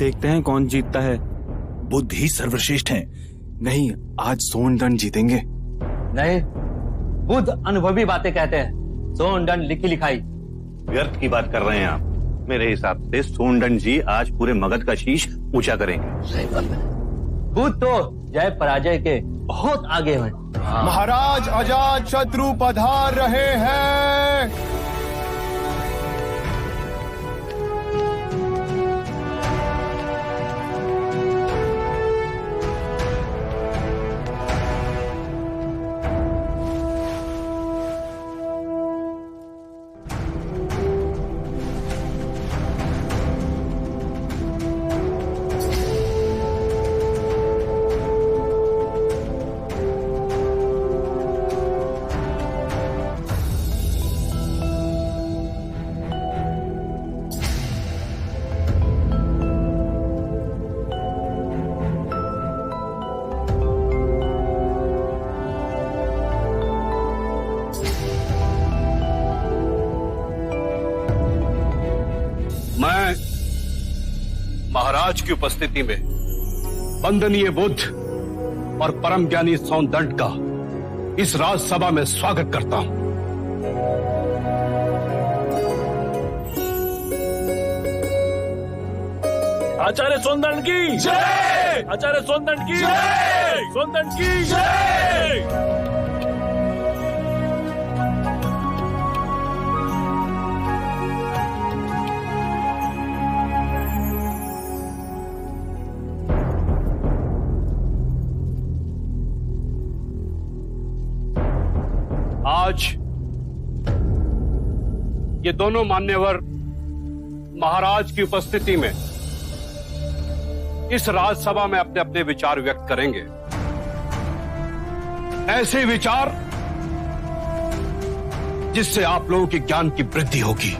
देखते हैं कौन जीतता है। बुद्ध ही सर्वश्रेष्ठ हैं। नहीं आज सोनदंड जीतेंगे। नहीं बुद्ध अनुभवी बातें कहते हैं। सोन दंड लिखी लिखाई। व्यर्थ की बात कर रहे हैं आप। मेरे हिसाब से सोनडन जी आज पूरे मगध का शीश ऊँचा करेंगे। सही बात है। बुद्ध तो जय पराजय के बहुत आगे हैं। महाराज अजात शत्रु पधार रहे हैं। उपस्थिति में। वंदनीय बुद्ध और परम ज्ञानी सौंदंड का इस राजसभा में स्वागत करता हूँ। आचार्य सोनदंड की। जय! आचार्य सोनदंड की। जय! सोनदंड की। ये दोनों मान्यवर महाराज की उपस्थिति में इस राजसभा में अपने अपने विचार व्यक्त करेंगे। ऐसे विचार जिससे आप लोगों के ज्ञान की वृद्धि होगी।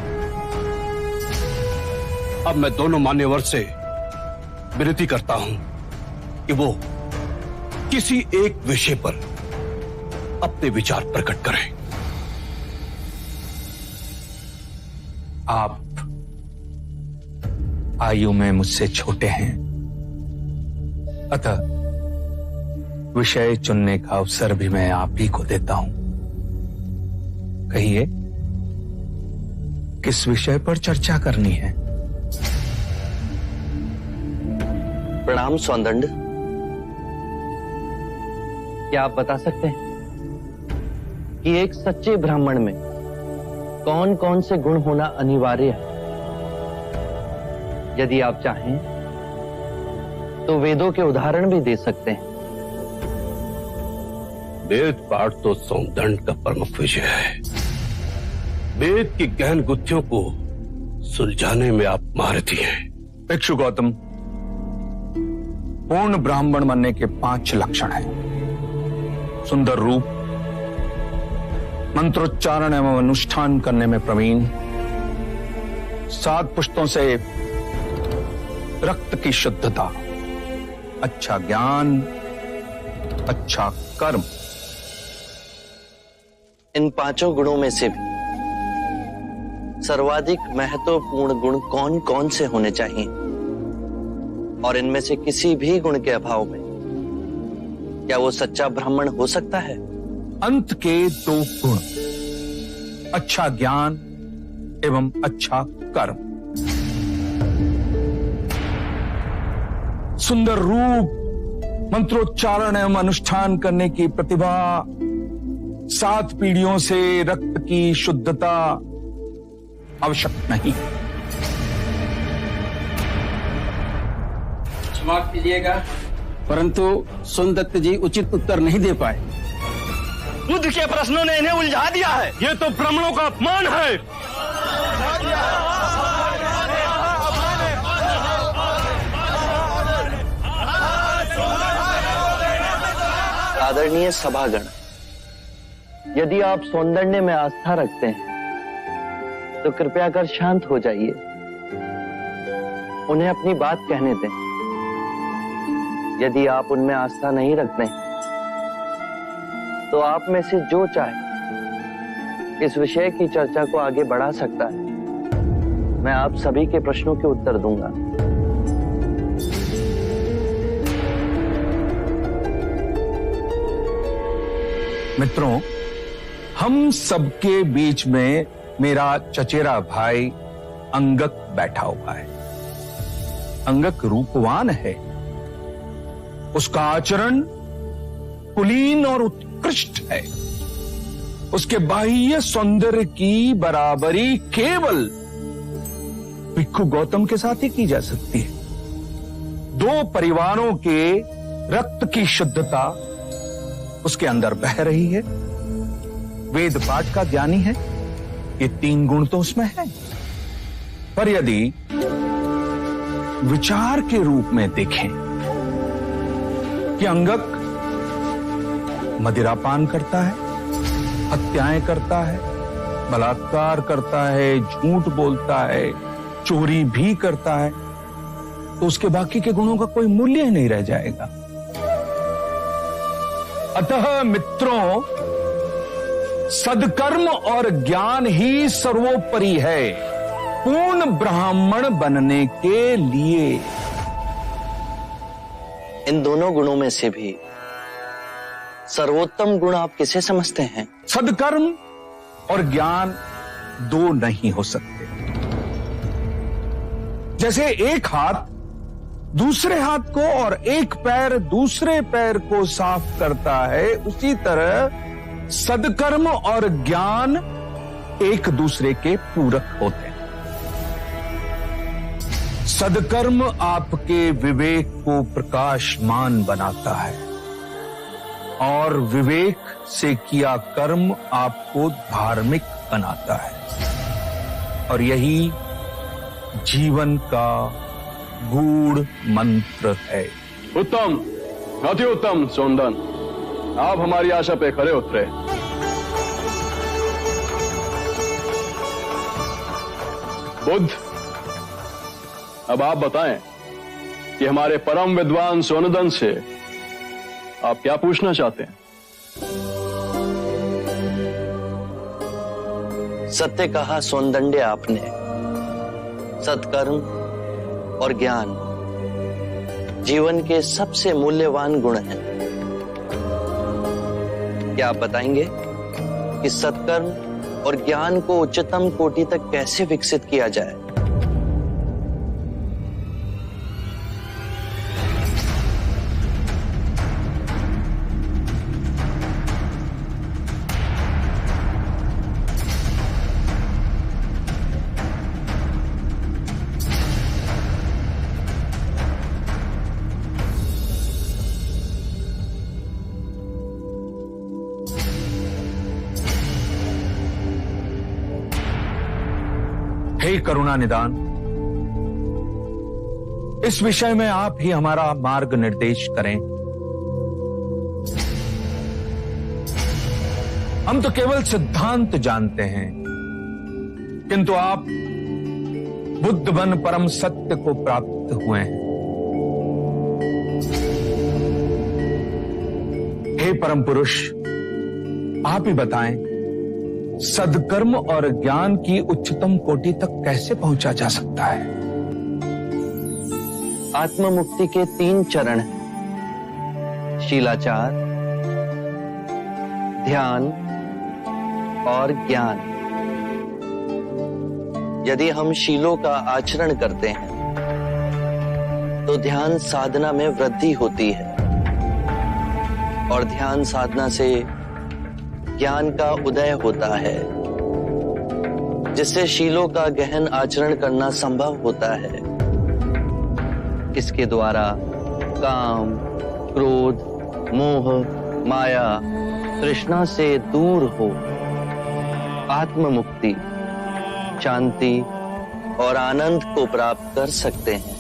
अब मैं दोनों मान्यवर से विनती करता हूँ कि वो किसी एक विषय पर अपने विचार प्रकट करें। आप, आयु में मुझसे छोटे हैं। अतः विषय चुनने का अवसर भी मैं आप ही को देता हूँ। कहिए, किस विषय पर चर्चा करनी है? प्रणाम सौंदंड क्या आप बता सकते हैं कि एक सच्चे ब्राह्मण में कौन कौन से गुण होना अनिवार्य है? यदि आप चाहें तो वेदों के उदाहरण भी दे सकते हैं। वेद पाठ तो सौंदंड का प्रमुख विषय है। वेद की गहन गुत्थियों को सुलझाने में आप महारथी हैं। भिक्षु गौतम पूर्ण ब्राह्मण बनने के पाँच लक्षण हैं। सुंदर रूप मंत्रोच्चारण एवं अनुष्ठान करने में प्रवीण। सात पुष्टों से रक्त की शुद्धता। अच्छा ज्ञान अच्छा कर्म। इन पाँचों गुणों में से भी सर्वाधिक महत्वपूर्ण गुण कौन कौन से होने चाहिए? और इनमें से किसी भी गुण के अभाव में क्या वो सच्चा ब्राह्मण हो सकता है? अंत के दो गुण अच्छा ज्ञान एवं अच्छा कर्म। सुंदर रूप, मंत्रोच्चारण एवं अनुष्ठान करने की प्रतिभा, सात पीढ़ियों से रक्त की शुद्धता आवश्यक नहीं। क्षमा कीजिएगा, परंतु सोनदत्त जी उचित उत्तर नहीं दे पाए। बुद्ध के प्रश्नों ने इन्हें उलझा दिया है। ये तो ब्राह्मणों का अपमान है। आदरणीय सभागण, यदि आप सौंदर्य में आस्था रखते हैं तो कृपया कर शांत हो जाइए। उन्हें अपनी बात कहने दें। यदि आप उनमें आस्था नहीं रखते हैं तो आप में से जो चाहे, इस विषय की चर्चा को आगे बढ़ा सकता है। मैं आप सभी के प्रश्नों के उत्तर दूँगा। मित्रों, हम सबके बीच में मेरा चचेरा भाई अंगक बैठा हुआ है। अंगक रूपवान है। उसका आचरण कुलीन और उत्तम उत्कृष्ट है। उसके बाह्य सौंदर्य की बराबरी केवल भिक्खु गौतम के साथ ही की जा सकती है। दो परिवारों के रक्त की शुद्धता उसके अंदर बह रही है। वेद पाठ का ज्ञानी है। ये तीन गुण तो उसमें है। पर यदि विचार के रूप में देखें कि अंगक मदिरापान करता है, हत्याएँ करता है, बलात्कार करता है, झूठ बोलता है, चोरी भी करता है तो उसके बाकी के गुणों का कोई मूल्य ही नहीं रह जाएगा। अतः मित्रों, सदकर्म और ज्ञान ही सर्वोपरि है, पूर्ण ब्राह्मण बनने के लिए। इन दोनों गुणों में से भी सर्वोत्तम गुण आप किसे समझते हैं? सदकर्म और ज्ञान दो नहीं हो सकते। जैसे एक हाथ दूसरे हाथ को और एक पैर दूसरे पैर को साफ़ करता है, उसी तरह सदकर्म और ज्ञान एक दूसरे के पूरक होते हैं। सदकर्म आपके विवेक को प्रकाशमान बनाता है। और विवेक से किया कर्म आपको धार्मिक बनाता है। और यही जीवन का गूढ़ मंत्र है। उत्तम, अति उत्तम सोंदन आप हमारी आशा पे खरे उतरे। बुद्ध, अब आप बताएँ कि हमारे परम विद्वान सोनदन से आप क्या पूछना चाहते हैं? सत्य कहा सौंदंड्य आपने। सत्कर्म और ज्ञान जीवन के सबसे मूल्यवान गुण हैं। क्या आप बताएँगे कि सत्कर्म और ज्ञान को उच्चतम कोटि तक कैसे विकसित किया जाए? हे करुणा निदान। इस विषय में आप ही हमारा मार्ग निर्देश करें। हम तो केवल सिद्धांत जानते हैं। किंतु आप बुद्ध बन परम सत्य को प्राप्त हुए हैं। हे परम पुरुष, आप ही बताएँ सदकर्म और ज्ञान की उच्चतम कोटि तक कैसे पहुँचा जा सकता है? आत्म मुक्ति के तीन चरण। शीलाचार, ध्यान और ज्ञान। यदि हम शीलों का आचरण करते हैं तो ध्यान साधना में वृद्धि होती है। और ध्यान साधना से ज्ञान का उदय होता है, जिससे शीलों का गहन आचरण करना संभव होता है। इसके द्वारा काम, क्रोध, मोह, माया, तृष्णा से दूर हो आत्म मुक्ति शांति और आनंद को प्राप्त कर सकते हैं।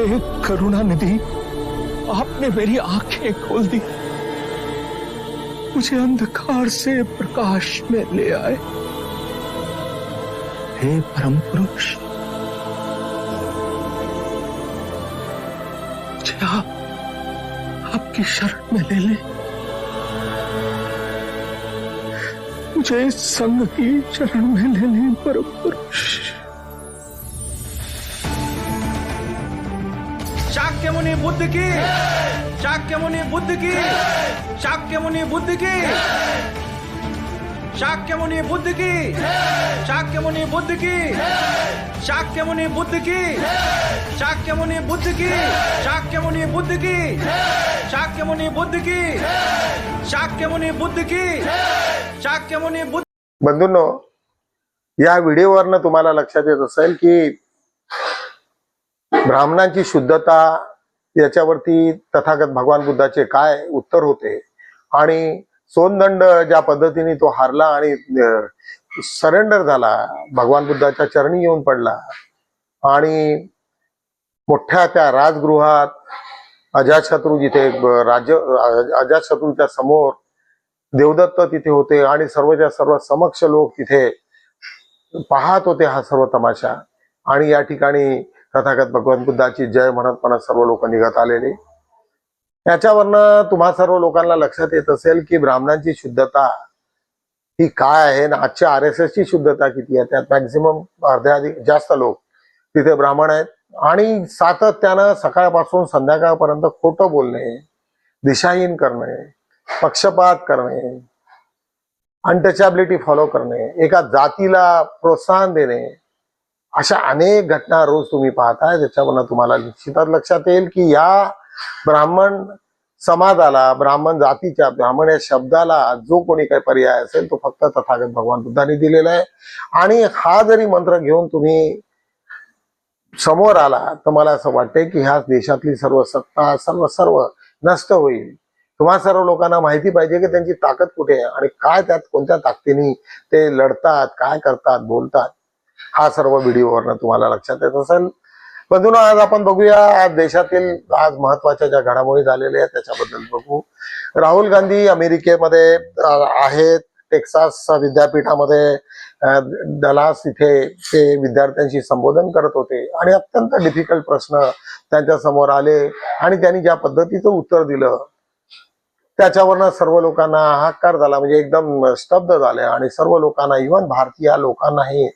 हे करुणा निधि आपने मेरी आँखें खोल दी। मुझे अंधकार से प्रकाश में ले आए। हे परम पुरुष मुझे आप, आपकी शरण में ले ले। मुझे इस संघ की शरण में लेने बरोबर शाक्य मुनि बुद्ध की शाक्य बुद्ध की शाक्य मुनि बुद्ध की शाक्य बुद्ध की शाक्य बुद्ध की शाक्य बुद्ध की शाक्य बुद्ध की शाक्य बुद्ध की शाक्य बुद्ध की शाक्य मुनि बुद्ध की शाक्य मुनि बुद्ध बंधूंनो या व्हिडिओवरनं तुम्हाला लक्षात येत असेल की ब्राह्मणांची शुद्धता याच्यावरती तथागत भगवान बुद्धाचे काय उत्तर होते? आणि सोनदंड ज्या पद्धतीने तो हारला आणि सरेंडर झाला भगवान बुद्धाच्या चरणी येऊन पडला. आणि मोठ्या त्या राजगृहात अजातशत्रू जिथे राज्य अजातशत्रूच्या समोर देवदत्त तिथे होते आणि सर्वच्या सर्व समक्ष लोक तिथे पाहत होते हा सर्व तमाशा. आणि या ठिकाणी तथागत भगवान बुद्धाची जय म्हणत म्हणत सर्व लोक निघत आलेले. याच्यावरनं तुम्हा सर्व लोकांना लक्षात येत असेल की ब्राह्मणांची शुद्धता ही काय आहे ना आजच्या आर एस ची शुद्धता किती आहे? त्यात मॅक्झिमम अर्ध्या जास्त लोक तिथे ब्राह्मण आहेत. आणि सातत्यानं सकाळपासून संध्याकाळपर्यंत खोटं बोलणे दिशाहीन करणे पक्षपात करणे अनटचॅबिलिटी फॉलो करणे एका जातीला प्रोत्साहन देणे अशा अनेक घटना रोज तुम्ही पाहताय त्याच्यावरनं तुम्हाला निश्चितच लक्षात येईल की या ब्राह्मण समाजाला ब्राह्मण जातीच्या ब्राह्मण या शब्दाला जो कोणी काही पर्याय असेल तो फक्त तथागत भगवान बुद्धांनी दिलेला आहे. आणि हा जरी मंत्र घेऊन तुम्ही समोर आला तर मला असं वाटतंय की ह्या देशातली सर्व सत्ता सर्व सर्व नष्ट होईल. तुम्हा सर्व लोकांना माहिती पाहिजे की त्यांची ताकद कुठे आहे आणि काय त्यात कोणत्या ताकदीने ते लढतात काय करतात बोलतात. हा सर्व व्हिडिओवरनं तुम्हाला लक्षात येत असेल. बंधून आज आपण बघूया आज देशातील आज महत्त्वाच्या ज्या घडामोडी झालेल्या आहेत त्याच्याबद्दल बघू. राहुल गांधी अमेरिकेमध्ये आहेत. टेक्सास विद्यापीठामध्ये दलास डलास इथे ते विद्यार्थ्यांशी संबोधन करत होते. आणि अत्यंत डिफिकल्ट प्रश्न त्यांच्यासमोर आले. आणि त्यांनी ज्या पद्धतीचं उत्तर दिलं त्याच्यावरनं सर्व लोकांना हाकार झाला म्हणजे एकदम स्तब्ध झाले. आणि सर्व लोकांना इव्हन भारतीय लोकांनाही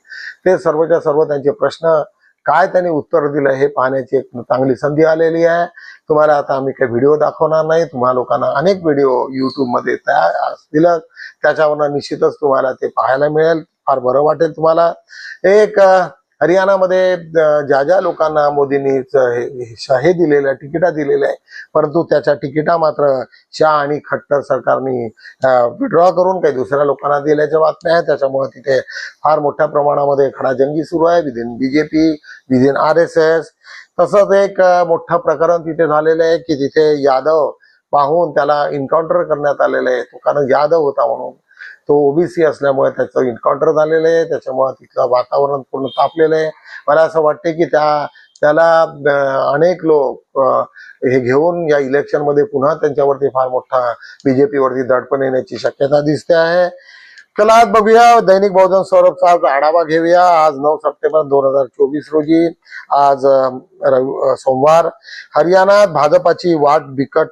ते सर्वच्या सर्व त्यांचे प्रश्न काय त्यांनी उत्तर दिलं हे पाहण्याची एक चांगली संधी आलेली आहे. तुम्हाला आता आम्ही काही व्हिडिओ दाखवणार नाही. तुम्हा लोकांना अनेक व्हिडिओ युट्यूबमध्ये तयार असतील त्याच्यावरनं निश्चितच तुम्हाला ते पाहायला मिळेल. फार बरं वाटेल तुम्हाला. एक हरियाणामध्ये ज्या ज्या लोकांना मोदींनी हे दिलेलं आहे तिकिटा दिलेल्या आहे परंतु त्याच्या तिकिटा मात्र शाह आणि खट्टर सरकारने विड्रॉ करून काही दुसऱ्या लोकांना दिल्याच्या बातम्या आहेत. त्याच्यामुळे तिथे फार मोठ्या प्रमाणामध्ये खडाजंगी सुरू आहे. Within BJP within R S S तसंच एक मोठं प्रकरण तिथे झालेलं आहे की तिथे यादव पाहून त्याला एन्काउंटर करण्यात आलेलं आहे. तो कारण यादव होता म्हणून तो ओबीसी असल्यामुळे त्याचं एन्काउंटर झालेलं आहे. त्याच्यामुळे तिथलं वातावरण पूर्ण तापलेलं आहे. मला असं वाटते की त्या त्याला अनेक लोक हे घेऊन या इलेक्शनमध्ये पुन्हा त्यांच्यावरती फार मोठा बीजेपीवरती दडपण येण्याची शक्यता दिसते आहे. चला आज बघूया. दैनिक बहुजन सौरभचा आज आढावा घेऊया. आज नऊ सप्टेंबर दोन हजार चोवीस रोजी आज रवि- सोमवार. हरियाणात भाजपाची वाट बिकट.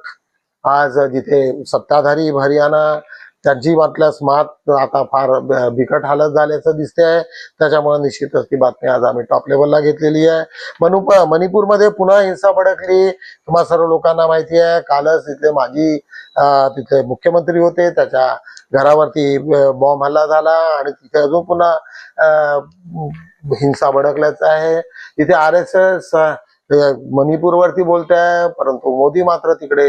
आज जिथे सत्ताधारी हरियाणा त्यांची बातल्यास मात आता फार बिकट हालत झाल्याचं दिसते आहे त्याच्यामुळे निश्चितच ती बातमी आज आम्ही टॉप लेवलला घेतलेली आहे. मनुप मणिपूरमध्ये पुन्हा हिंसा भडकली. तुम्हा सर्व लोकांना माहिती आहे कालच तिथले माजी तिथे तिथले मुख्यमंत्री होते. त्याच्या घरावरती बॉम्ब हल्ला झाला आणि तिथे अजून पुन्हा हिंसा भडकल्याचं आहे. तिथे आर एस एस मणिपूर वरती बोलताय परंतु मोदी मात्र तिकडे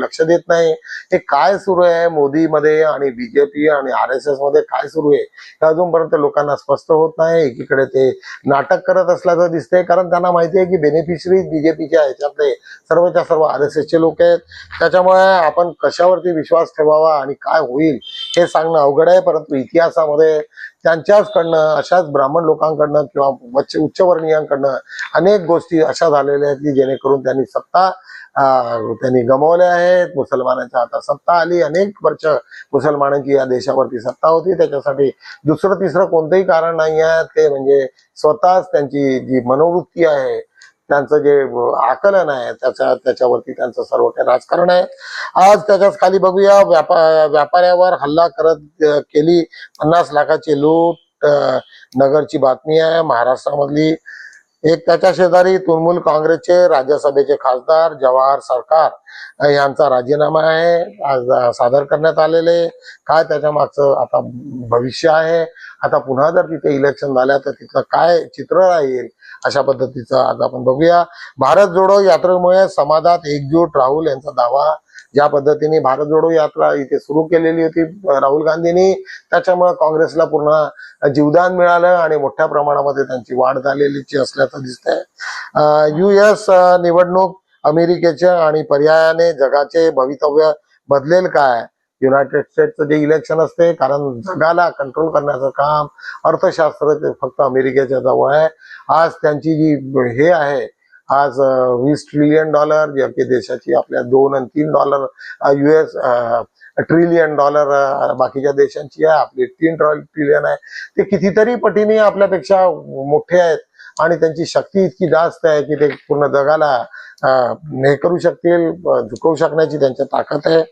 लक्ष देत नाही. हे काय सुरू आहे? मोदी मध्ये आणि बीजेपी आणि आर एस एसमध्ये काय सुरू आहे? हे अजूनपर्यंत लोकांना स्पष्ट होत नाही. एकीकडे ते नाटक करत असल्याचं दिसतंय कारण त्यांना माहिती आहे की बेनिफिशरी बीजेपीच्या ह्याच्यातले सर्वच्या सर्व आर एस एसचे लोक आहेत. त्याच्यामुळे आपण कशावरती विश्वास ठेवावा आणि काय होईल हे सांगणं अवघड आहे परंतु इतिहासामध्ये त्यांच्याचकडनं अशाच ब्राह्मण लोकांकडनं किंवा उच्च उच्चवर्णीयांकडनं अनेक गोष्टी अशा झालेल्या आहेत की जेणेकरून त्यांनी सत्ता त्यांनी गमावल्या आहेत. मुसलमानांच्या आता सत्ता आली. अनेक वर्ष मुसलमानांची या देशावरती सत्ता होती. त्याच्यासाठी दुसरं तिसरं कोणतंही कारण नाही आहे ते म्हणजे स्वतःच त्यांची जी मनोवृत्ती आहे त्यांचं जे आकलन आहे त्याच्या त्याच्यावरती त्यांचं सर्व काही राजकारण आहे. आज त्याच्याच खाली बघूया व्यापा व्यापाऱ्यावर हल्ला करत केली पन्नास लाखाची लूट नगरची बातमी आहे. महाराष्ट्रामधली एक त्याच्या शेजारी तृणमूल काँग्रेसचे राज्यसभेचे खासदार जवाहर सरकार यांचा राजीनामा आहे आज सादर करण्यात आलेले. काय त्याच्या मागचं आता भविष्य आहे? आता पुन्हा जर तिथे इलेक्शन झाल्या तर तिथलं काय चित्र राहील अशा पद्धतीचं आज आपण बघूया. भारत जोडो यात्रेमुळे समाजात एकजूट राहुल यांचा दावा ज्या पद्धतीने भारत जोडो यात्रा इथे सुरू केलेली होती राहुल गांधींनी त्याच्यामुळे काँग्रेसला पूर्ण जीवदान मिळालं आणि मोठ्या प्रमाणामध्ये त्यांची वाढ झालेली असल्याचं दिसतंय. यू निवडणूक अमेरिकेच्या आणि पर्यायाने जगाचे भवितव्य बदलेल काय? युनायटेड स्टेटचं जे इलेक्शन असते कारण जगाला कंट्रोल करण्याचं काम अर्थशास्त्र ते फक्त अमेरिकेच्या जवळ आहे. आज त्यांची जी हे आहे आज वीस ट्रिलियन डॉलर जे आपली देशाची आपल्या दोन आणि तीन डॉलर युएस ट्रिलियन डॉलर बाकीच्या देशांची आहे. आपली तीन ट्रिलियन आहे. ते कितीतरी पटीने आपल्यापेक्षा मोठे आहेत आणि त्यांची शक्ती इतकी जास्त आहे की ते पूर्ण जगाला हे करू शकतील झुकवू शकण्याची त्यांच्या ताकद आहे.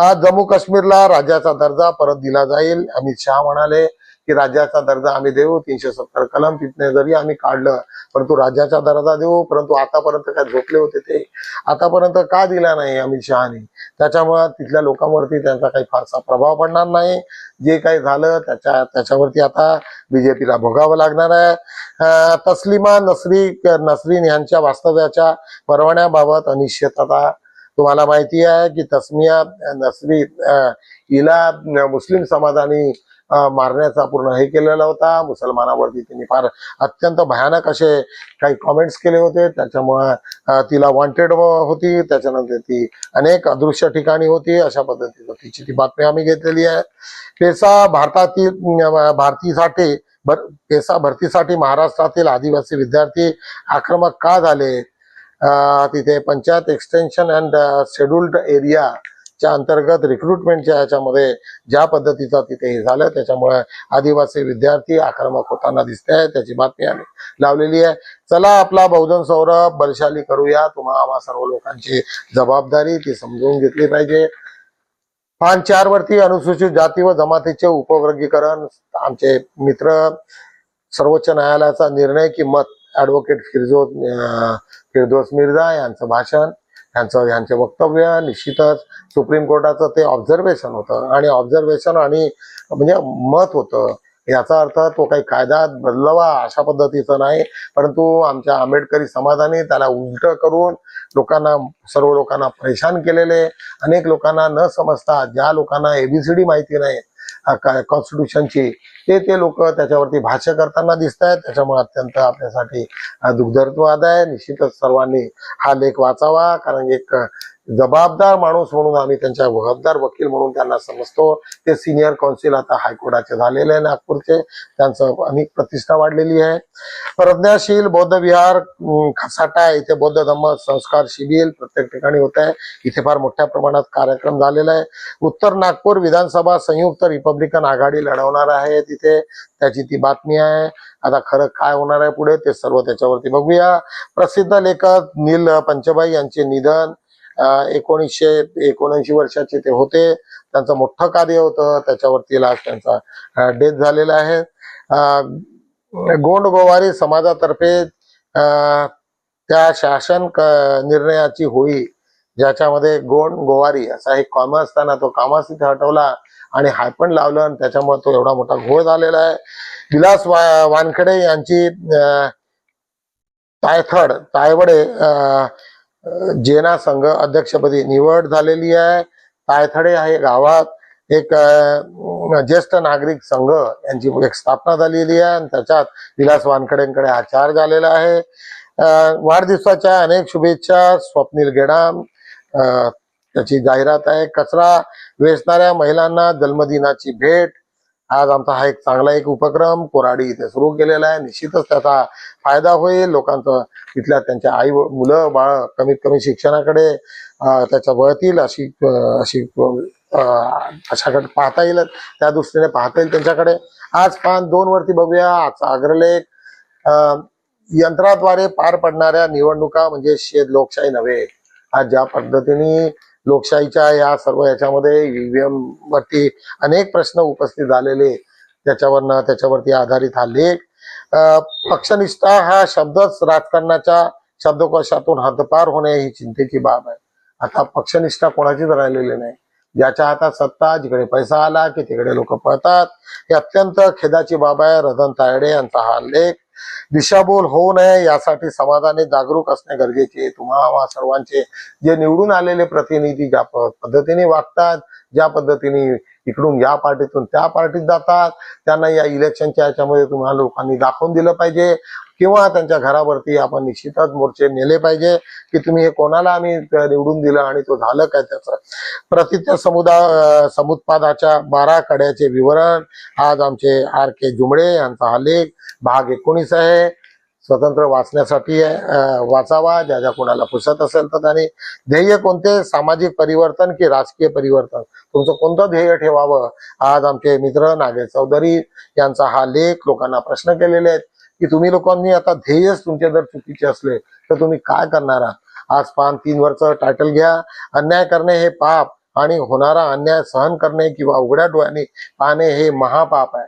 आज जम्मू काश्मीरला राज्याचा दर्जा परत दिला जाईल. अमित शहा म्हणाले की राज्याचा दर्जा आम्ही देऊ तीनशे सत्तर कलम तिथने जरी आम्ही काढलं परंतु राज्याचा दर्जा देऊ परंतु आतापर्यंत काय झोपले होते ते आतापर्यंत का दिला नाही अमित शहाने? त्याच्यामुळे तिथल्या लोकांवरती त्यांचा काही फारसा प्रभाव पडणार नाही. जे काही झालं त्याच्या त्याच्यावरती आता बीजेपीला भोगावं लागणार आहे. तस्लिमा नसरी नसरीन यांच्या वास्तव्याच्या परवान्याबाबत अनिश्चितता तुम्हाला माहिती आहे की तस्मिया नसरी हिला मुस्लिम समाजाने मारण्याचा पूर्ण हे केलेला होता. मुसलमानावरती तिने फार अत्यंत भयानक असे काही कॉमेंट्स केले होते. त्याच्यामुळे तिला वॉन्टेड होती. त्याच्यानंतर ती अनेक अदृश्य ठिकाणी होती. अशा पद्धतीनं तिची ती बातमी आम्ही घेतलेली आहे. पेसा भारतातील भारतीसाठी भर पेसा भरतीसाठी महाराष्ट्रातील आदिवासी विद्यार्थी आक्रमक का झाले? तिथे panchayat extension and scheduled area च्या अंतर्गत रिक्रुटमेंटच्या याच्यामध्ये ज्या पद्धतीचा तिथे हे झालं त्याच्यामुळे आदिवासी विद्यार्थी आक्रमक होताना दिसते आहे त्याची बातमी आम्ही लावलेली आहे. चला आपला बहुजन सौरभ बलशाली करूया. तुम्हा आम्हा सर्व लोकांची जबाबदारी ती समजून घेतली पाहिजे. पान चार वरती अनुसूचित जाती व जमातीचे उपवर्गीकरण. आमचे मित्र सर्वोच्च न्यायालयाचा निर्णय किंमत ऍडव्होकेट फिरजो फिरदोस मिर्झा यांचं भाषण. यांचं ह्यांचे वक्तव्य निश्चितच सुप्रीम कोर्टाचं ते ऑब्झर्वेशन होतं. आणि ऑब्झर्वेशन आणि म्हणजे मत होतं. याचा अर्थ तो काही कायदा बदलवा अशा पद्धतीचं नाही. परंतु आमच्या आंबेडकरी समाजाने त्याला उलट करून लोकांना सर्व लोकांना परेशान केलेले अनेक लोकांना न समजता ज्या लोकांना एबीसीडी माहिती नाही कॉन्स्टिट्यूशनची ते ते लोक त्याच्यावरती भाष्य करताना दिसत आहेत त्याच्यामुळे अत्यंत आपल्यासाठी अं, आहे. निश्चितच सर्वांनी हा लेख वाचावा. कारण एक जबाबदार माणूस म्हणून आम्ही त्यांच्या जबाबदार वकील म्हणून त्यांना समजतो. ते सिनियर कौन्सिल आता हायकोर्टाचे झालेले आहे नागपूरचे. त्यांचं अनेक प्रतिष्ठा वाढलेली आहे. प्रज्ञाशील बौद्ध विहार खसाटा इथे बौद्ध धम्म संस्कार शिबिर प्रत्येक ठिकाणी होत आहे. इथे फार मोठ्या प्रमाणात कार्यक्रम झालेला आहे. उत्तर नागपूर विधानसभा संयुक्त रिपब्लिकन आघाडी लढवणार आहे तिथे. त्याची ती बातमी आहे. आता खरं काय होणार आहे पुढे ते सर्व त्याच्यावरती बघूया. प्रसिद्ध लेखक नील पंचबाई यांचे निधन. एकोणीसशे एकोणऐंशी वर्षाचे ते होते. त्यांचं मोठं कार्य होतं. त्याच्यावरती लास्ट त्यांचा डेथ झालेला आहे. गोंड गोवारी समाजातर्फे त्या शासन निर्णयाची होळी ज्याच्यामध्ये गोंड गोवारी असा एक कॉमा असताना तो कामास तिथे हटवला आणि हायपण लावलं आणि त्याच्यामुळे तो एवढा मोठा घोळ झालेला आहे. विलास वा- वानखडे यांची तायथड तायवडे अं, जेना संघ अध्यक्षपदी निवड झालेली आहे. तायथडे आहे गावात. एक ज्येष्ठ नागरिक संघ यांची एक स्थापना झालेली आहे आणि त्याच्यात विलास वानखडेंकडे हा चार्ज आलेला आहे वाढदिवसाच्या अनेक शुभेच्छा स्वप्नील गेडाम त्याची जाहिरात आहे. कचरा वेचणाऱ्या महिलांना जन्मदिनाची भेट आज आमचा हा एक चांगला एक उपक्रम कोराडी इथे सुरू केलेला आहे. निश्चितच त्याचा फायदा होईल. लोकांचं तिथल्या त्यांच्या आई मुलं बाळ कमीत कमी शिक्षणाकडे त्याच्या वळतील अशी अशी अशाकडे पाहता येईल. त्या दृष्टीने पाहता येईल त्यांच्याकडे. आज पान दोन वरती बघूया. आजचा अग्रलेख अं, यंत्राद्वारे पार पडणाऱ्या निवडणुका म्हणजे शेत लोकशाही नव्हे. आज ज्या पद्धतीने लोकशाहीच्या या सर्व याच्यामध्ये ईव्हीएम वरती अनेक प्रश्न उपस्थित झालेले त्याच्यावरनं त्याच्यावरती आधारित हा लेख. पक्षनिष्ठा हा शब्दच राजकारणाच्या शब्दकोशातून हद्दपार होणे ही चिंतेची बाब आहे. आता पक्षनिष्ठा कोणाचीच राहिलेली नाही. ज्याच्या हातात सत्ता जिकडे पैसा आला की तिकडे लोक पळतात. ही अत्यंत खेदाची बाब आहे. रतन तायडे यांचा हा लेख. दिशाभूल होऊ नये यासाठी समाजाने जागरूक असणे गरजेचे तुम्हा सर्वांचे जे निवडून आलेले प्रतिनिधी ज्या पद्धतीने वागतात ज्या पद्धतीने इकडून या पार्टीतून त्या पार्टीत जातात त्यांना या इलेक्शनच्या याच्यामध्ये तुम्हाला लोकांनी दाखवून दिलं पाहिजे. किंवा त्यांच्या घरावरती आपण निश्चितच मोर्चे नेले पाहिजे की तुम्ही हे कोणाला आम्ही निवडून दिलं आणि तो झालं काय त्याचं. प्रसिद्ध समुदाय समुत्पादाच्या बारा कड्याचे विवरण आज आमचे आर के जुमडे यांचा हा लेख भाग एकोणीस आहे. स्वतंत्र वाचण्यासाठी वाचावा ज्या ज्या कोणाला पुसत असेल तर त्याने ध्येय कोणते? सामाजिक परिवर्तन की राजकीय परिवर्तन? तुमचं कोणतं ध्येय ठेवावं? आज आमचे मित्र नागेश चौधरी यांचा हा लेख लोकांना प्रश्न केलेले आहेत. की तुम्ही लोकांनी आता ध्येयच तुमचे जर चुकीचे असले तर तुम्ही काय करणार आहात? आज पान तीन वर्ष टायटल घ्या. अन्याय करणे हे पाप आणि होणारा अन्याय सहन करणे किंवा उघड्या डोळ्याने पाहणे हे महापाप आहे.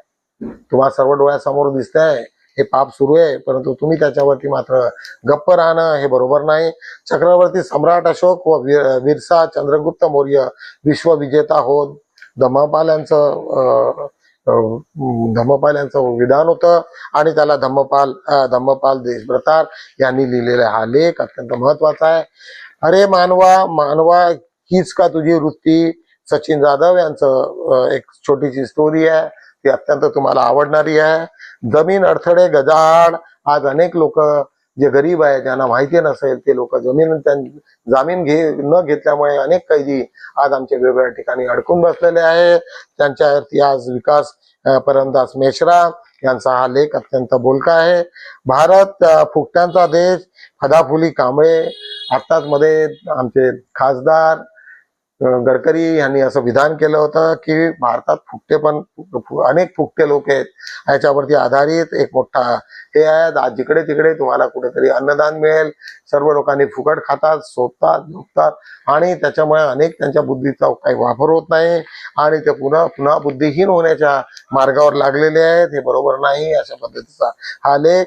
तुम्हाला सर्व डोळ्यासमोर दिसतंय हे पाप सुरू आहे परंतु तुम्ही त्याच्यावरती मात्र गप्प राहणं हे बरोबर नाही. चक्रवर्ती सम्राट अशोक व वीर- वीरसा चंद्रगुप्त मौर्य विश्वविजेता होत. दमापाल्यांचं अं, धम्मपाल यांचं विधान होतं आणि त्याला धम्मपाल धम्मपाल देशभ्रतार यांनी लिहिलेला हा लेख अत्यंत महत्त्वाचा आहे. अरे मानवा मानवा हीच का तुझी वृत्ती? सचिन जाधव यांचं एक छोटीशी स्टोरी आहे. ती अत्यंत तुम्हाला आवडणारी आहे. जमीन अडथळे गजाआड आज अनेक लोक जे गरीब आहे ज्यांना माहिती नसेल ते लोक जमीन त्यां- जामीन घे न घेतल्यामुळे अनेक कैदी आज आमच्या वेगवेगळ्या ठिकाणी अडकून बसलेले आहे त्यांच्यावरती आज विकास परमदास मेश्रा यांचा हा लेख अत्यंत बोलका आहे. भारत फुकट्यांचा देश फदाफुली कांबळे आत्ताच मध्ये आमचे खासदार गडकरी यांनी असं विधान केलं होतं की भारतात फुकटे पण फु- अनेक फुकटे लोक आहेत. याच्यावरती आधारित एक मोठा हे आहे. आज जिकडे तिकडे तुम्हाला कुठेतरी अन्नदान मिळेल. सर्व लोकांनी फुकट खातात सोपतात झोपतात आणि त्याच्यामुळे अनेक त्यांच्या बुद्धीचा काही वापर होत नाही आणि ते पुन्हा पुन्हा बुद्धिहीन होण्याच्या मार्गावर लागलेले आहेत. हे बरोबर नाही. अशा पद्धतीचा हा लेख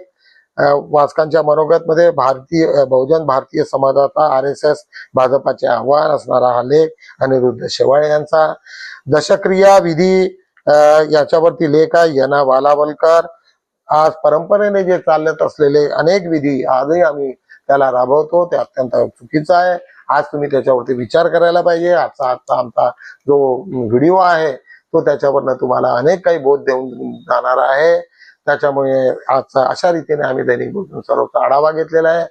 वाचकांच्या मनोगत मध्ये भारतीय बहुजन भारतीय समाजाचा आर एस एस भाजपाचे आव्हान असणारा हा लेख अनिरुद्ध शेवाळे यांचा. दशक्रिया विधी याच्यावरती लेख आहे यना वालावलकर आज परंपरेने जे चालत असलेले अनेक विधी आजही आम्ही त्याला राबवतो ते अत्यंत चुकीचं आहे. आज तुम्ही त्याच्यावरती विचार करायला पाहिजे. आजचा आजचा आमचा जो व्हिडिओ आहे तो त्याच्यावरनं तुम्हाला अनेक काही बोध देऊन जाणार आहे. त्याच्यामुळे आजचा अशा रीतीने आम्ही दैनिक बोलून सर्वचा आढावा घेतलेला आहे.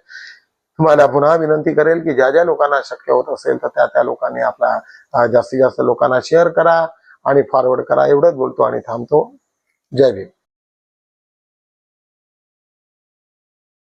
तुम्हाला पुन्हा विनंती करेल की ज्या ज्या लोकांना शक्य होत असेल तर त्या त्या लोकांनी आपला जास्तीत जास्त लोकांना शेअर करा आणि फॉरवर्ड करा. एवढंच बोलतो आणि थांबतो. जय भीम.